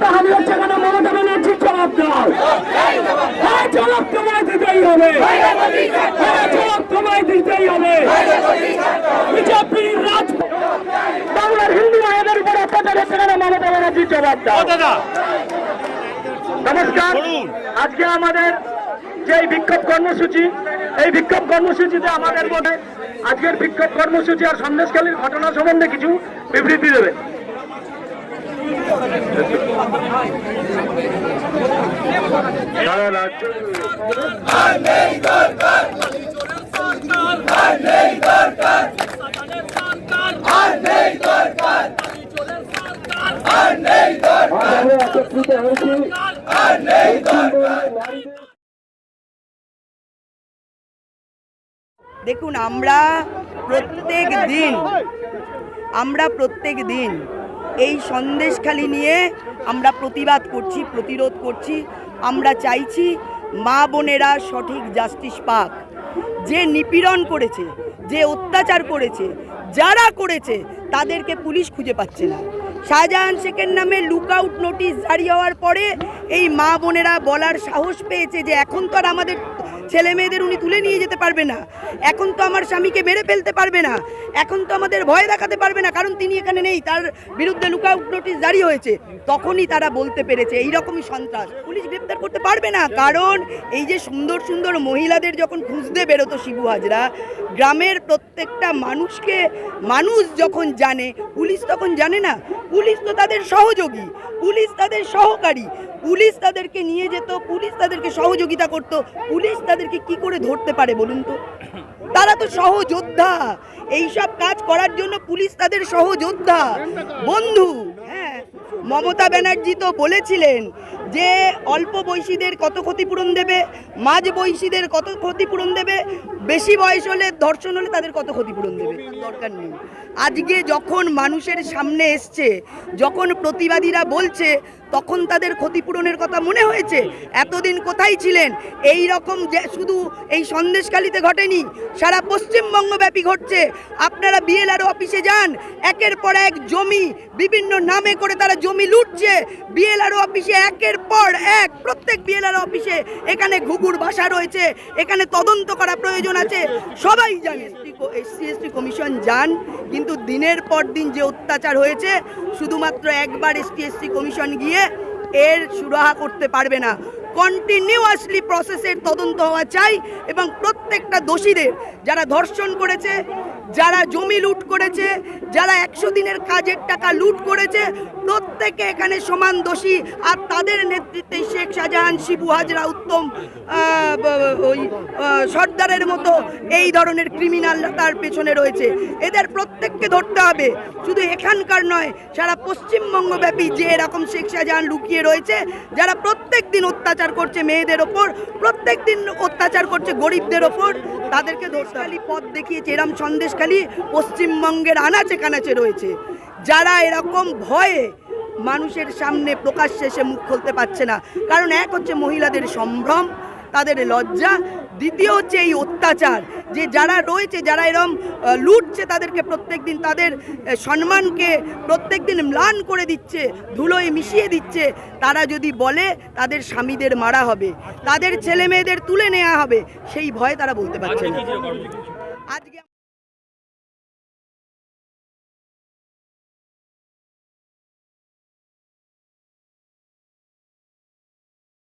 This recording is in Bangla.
হচ্ছে কেন? মমতা ব্যানার্জির জবাব দাও। হ্যাঁ জবাব তোমায় দিতেই হবে। হ্যাঁ জবাব তোমায় দিতেই হবে। বিজেপির রাজ বাংলার হিন্দু ভাইদের উপর অত্যাচার হচ্ছে কেন? মমতা ব্যানার্জির জবাব দাও। নমস্কার। আজকে আমাদের যে বিক্ষোভ কর্মসূচি এই বিক্ষোভ কর্মসূচিতে আমাদের মধ্যে আজকের বিক্ষোভ কর্মসূচি আর সন্দেশকালীর ঘটনা সম্বন্ধে কিছু বিবৃতি দেবে। দেখুন আমরা প্রত্যেক দিন আমরা প্রত্যেক দিন এই সন্দেশখালি নিয়ে আমরা প্রতিবাদ করছি, প্রতিরোধ করছি। আমরা চাইছি মা বোনেরা সঠিক জাস্টিস পাক। যে নিপীড়ন করেছে, যে অত্যাচার করেছে, যারা করেছে, তাদেরকে পুলিশ খুঁজে পাচ্ছে না। শাহজাহান শেখের নামে লুক আউট নোটিশ জারি হওয়ার পরে এই মা বোনেরা বলার সাহস পেয়েছে যে এখন তো আর আমাদের ছেলে মেয়েদের উনি তুলে নিয়ে যেতে পারবে না। এখন তো আমার স্বামীকে মেরে ফেলতে পারবে না। এখন তো আমাদের ভয় দেখাতে পারবে না, কারণ তিনি এখানে নেই, তার বিরুদ্ধে লুক আউট নোটিশ জারি হয়েছে। তখনই তারা বলতে পেরেছে, এইরকমই সন্ত্রাস। পুলিশ গ্রেপ্তার করতে পারবে না, কারণ এই যে সুন্দর সুন্দর মহিলাদের যখন খুঁজতে বেরোতো শিবু হাজরা, গ্রামের প্রত্যেকটা মানুষকে, মানুষ যখন জানে, পুলিশ তখন জানে না পুলিশ তো তাদের সহযোগী, পুলিশ তাদের সহকারী, পুলিশ তাদেরকে নিয়ে যেত, পুলিশ তাদেরকে সহযোগিতা করত, পুলিশ তাদেরকে কি করে ধরতে পারে বলুন তো? তারা তো সহযোদ্ধা, এইসব কাজ করার জন্য পুলিশ তাদের সহযোদ্ধা। বন্ধু হ্যাঁ মমতা ব্যানার্জি তো বলেছিলেন যে অল্প বয়সীদের কত ক্ষতিপূরণ দেবে, মাঝ বয়সীদের কত ক্ষতিপূরণ দেবে, বেশি বয়স হলে, ধর্ষণ হলে তাদের কত ক্ষতিপূরণ দেবে দরকার নেই। আজকে যখন মানুষের সামনে এসছে, যখন প্রতিবাদীরা বলছে, তখন তাদের ক্ষতিপূরণের কথা মনে হয়েছে, এতদিন কোথায় ছিলেন? এই রকম যে, শুধু এই সন্দেশখালিতে ঘটেনি, সারা পশ্চিমবঙ্গব্যাপী ঘটছে। আপনারা বিএলআরও অফিসে যান, একের পর এক জমি, বিভিন্ন নামে করে তারা জমি লুটছে বিএলআরও অফিসে একের পর এক প্রত্যেক বিএলআর অফিসে এখানে ঘুঘুর ভাষা রয়েছে, এখানে তদন্ত করা প্রয়োজন আছে। সবাই জানে। এসসি কমিশন যান, কিন্তু দিনের পর দিন যে অত্যাচার হয়েছে, শুধুমাত্র একবার এসটি কমিশন গিয়ে এর সুরাহা করতে পারবে না। কন্টিনিউয়াসলি প্রসেসের তদন্ত হওয়া চাই এবং প্রত্যেকটা দোষীদের, যারা ধর্ষণ করেছে, যারা জমি লুট করেছে, যারা একশো দিনের কাজের টাকা লুট করেছে প্রত্যেকে এখানে সমান দোষী, আর তাদের নেতৃত্বে শেখ শাহজাহান, শিবু হাজরা, উত্তম ওই সর্দারের মতো এই ধরনের ক্রিমিনালরা তার পেছনে রয়েছে। এদের প্রত্যেককে ধরতে হবে। শুধু এখানকার নয়, সারা পশ্চিমবঙ্গব্যাপী যে এরকম শেখ শাহজাহান লুকিয়ে রয়েছে, যারা প্রত্যেক দিন অত্যাচার করছে মেয়েদের ওপর প্রত্যেক দিন অত্যাচার করছে গরিবদের ওপর, তাদেরকে ধর্ষালি পথ দেখিয়েছে। এরম সন্দেশখালি পশ্চিমবঙ্গের আনাচে কানাচে রয়েছে। যারা এরকম ভয়ে মানুষের সামনে প্রকাশ্যে এসে মুখ খুলতে পারছে না। কারণ এক হচ্ছে মহিলাদের সম্ভ্রম তাদের লজ্জা দ্বিতীয় হচ্ছে এই অত্যাচার। যে যারা রয়েছে যারা এরম লুটছে তাদেরকে প্রত্যেক দিন তাদের আহ, প্রত্যেক দিন ম্লান করে দিচ্ছে ধুলোয় মিশিয়ে দিচ্ছে তারা যদি বলে তাদের স্বামীদের মারা হবে তাদের ছেলে মেয়েদের তুলে নেওয়া হবে সেই ভয়ে তারা বলতে পারছে না। আজকে